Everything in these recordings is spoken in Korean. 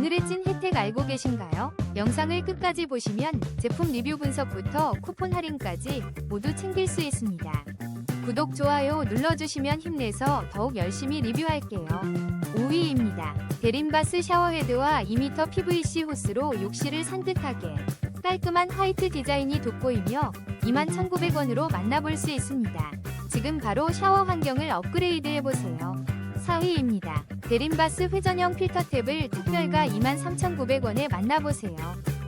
오늘의 찐 혜택 알고 계신가요? 영상을 끝까지 보시면 제품 리뷰 분석부터 쿠폰 할인까지 모두 챙길 수 있습니다. 구독, 좋아요 눌러주시면 힘내서 더욱 열심히 리뷰할게요. 5위입니다. 데림바스 샤워헤드와 2m PVC 호스로 욕실을 산뜻하게 깔끔한 화이트 디자인이 돋보이며 21,900원으로 만나볼 수 있습니다. 지금 바로 샤워 환경을 업그레이드 해보세요. 4위입니다. 데림바스 회전형 필터 탭을 특별가 23,900원에 만나보세요.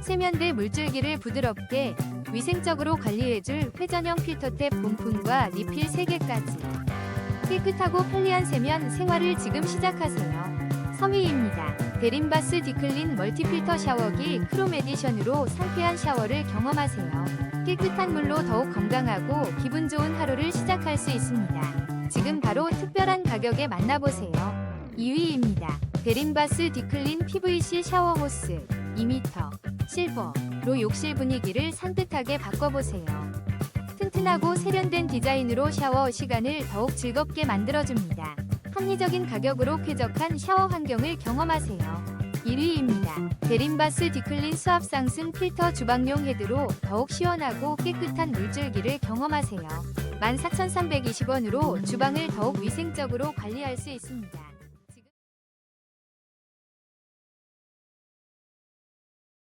세면대 물줄기를 부드럽게 위생적으로 관리해줄 회전형 필터탭 본품과 리필 3개까지 깨끗하고 편리한 세면 생활을 지금 시작하세요. 3위입니다. 데림바스 디클린 멀티필터 샤워기 크롬 에디션으로 상쾌한 샤워를 경험하세요. 깨끗한 물로 더욱 건강하고 기분 좋은 하루를 시작할 수 있습니다. 지금 바로 특별한 가격에 만나보세요. 2위입니다. 데림바스 디클린 PVC 샤워 호스 2m 실버로 욕실 분위기를 산뜻하게 바꿔보세요. 튼튼하고 세련된 디자인으로 샤워 시간을 더욱 즐겁게 만들어줍니다. 합리적인 가격으로 쾌적한 샤워 환경을 경험하세요. 1위입니다. 데림바스 디클린 수압 상승 필터 주방용 헤드로 더욱 시원하고 깨끗한 물줄기를 경험하세요. 14,320원으로 주방을 더욱 위생적으로 관리할 수 있습니다.